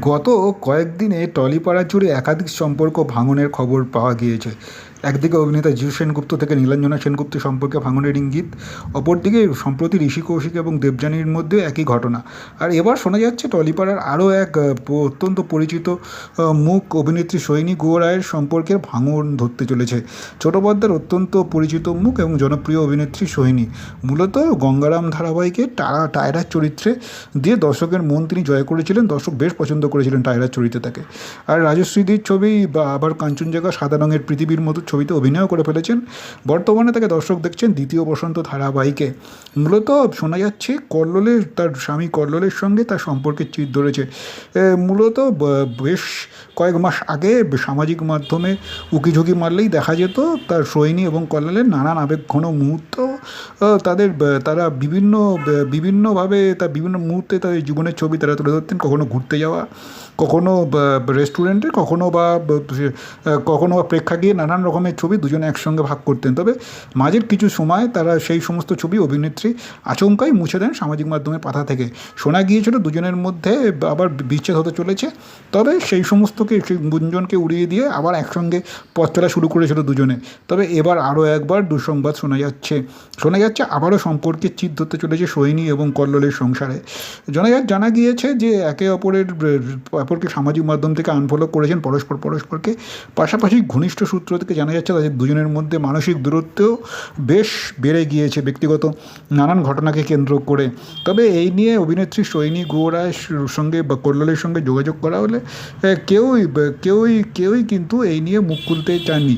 গত কয়েকদিনে টলিপাড়া জুড়ে একাধিক সম্পর্ক ভাঙনের খবর পাওয়া গিয়েছে। একদিকে অভিনেতা জিউ সেনগুপ্ত থেকে নীলাঞ্জনা সেনগুপ্ত সম্পর্কে ভাঙনের ইঙ্গিত অপরদিকে সম্প্রতি ঋষি কৌশিক এবং দেবযানীর মধ্যে একই ঘটনা। আর এবার শোনা যাচ্ছে টলিপাড়ার আরও এক অত্যন্ত পরিচিত মুখ অভিনেত্রী সৈনী গুহ রায়ের সম্পর্কের ভাঙন ধরতে চলেছে। ছোট পর্দার অত্যন্ত পরিচিত মুখ এবং জনপ্রিয় অভিনেত্রী সোহিনী মূলত গঙ্গারাম ধারাবাহিকে টারা টায়রার চরিত্রে দিয়ে দর্শকের মন তিনি জয় করেছিলেন, দর্শক বেশ পছন্দ করেছিলেন টায়রার চরিত্রে তাকে। আর রাজশ্রীদির ছবি বা আবার কাঞ্চনজঙ্ঘা সাদা রঙের পৃথিবীর মতো ছবিতে অভিনয় করে ফেলেছেন। বর্তমানে তাকে দর্শক দেখছেন দ্বিতীয় বসন্ত ধারাবাহিকে। মূলত শোনা যাচ্ছে কল্লোলের তার স্বামী কল্লোলের সঙ্গে তার সম্পর্কের চির ধরেছে। মূলত বেশ কয়েক মাস আগে সামাজিক মাধ্যমে উকিঝুঁকি মারলেই দেখা যেত তার সৈনী এবং কল্লোলের নানান আবেগঘন মুহূর্ত আহ, তাদের তারা বিভিন্ন বিভিন্নভাবে তার বিভিন্ন মুহূর্তে তাদের জীবনের ছবি তারা তুলে ধরতেন। কখনো ঘুরতে যাওয়া, কখনো রেস্টুরেন্টে কখনো বা কখনো বা প্রেক্ষাগৃহে নানান রকমের ছবি দুজনে একসঙ্গে ভাগ করতেন। তবে মাঝের কিছু সময় তারা সেই সমস্ত ছবি অভিনেত্রী আচমকাই মুছে দেন সামাজিক মাধ্যমে পাতা থেকে। শোনা গিয়েছিল দুজনের মধ্যে আবার বিচ্ছেদ হতে চলেছে। তবে সেই সমস্তকে, সেই গুঞ্জনকে উড়িয়ে দিয়ে আবার একসঙ্গে পথ চলা শুরু করেছিল দুজনে। তবে এবার আরও একবার দুঃসংবাদ শোনা যাচ্ছে। শোনা যাচ্ছে আবারও সম্পর্কের চিত ধরতে চলেছে সৈনী এবং কল্লোলের সংসারে। জানা জানা গিয়েছে যে একে অপরের, অপরকে সামাজিক মাধ্যম থেকে আনফলো করেছেন পরস্পর পরস্পরকে। পাশাপাশি ঘনিষ্ঠ সূত্র থেকে জানা যাচ্ছে তাদের দুজনের মধ্যে মানসিক দূরত্বও বেশ বেড়ে গিয়েছে ব্যক্তিগত নানান ঘটনাকে কেন্দ্র করে। তবে এই নিয়ে অভিনেত্রী সৈনী গুহ রায়ের সঙ্গে বা কল্লোলের সঙ্গে যোগাযোগ করা হলে কেউই কেউই কেউই কিন্তু এই নিয়ে মুখ খুলতে চাননি।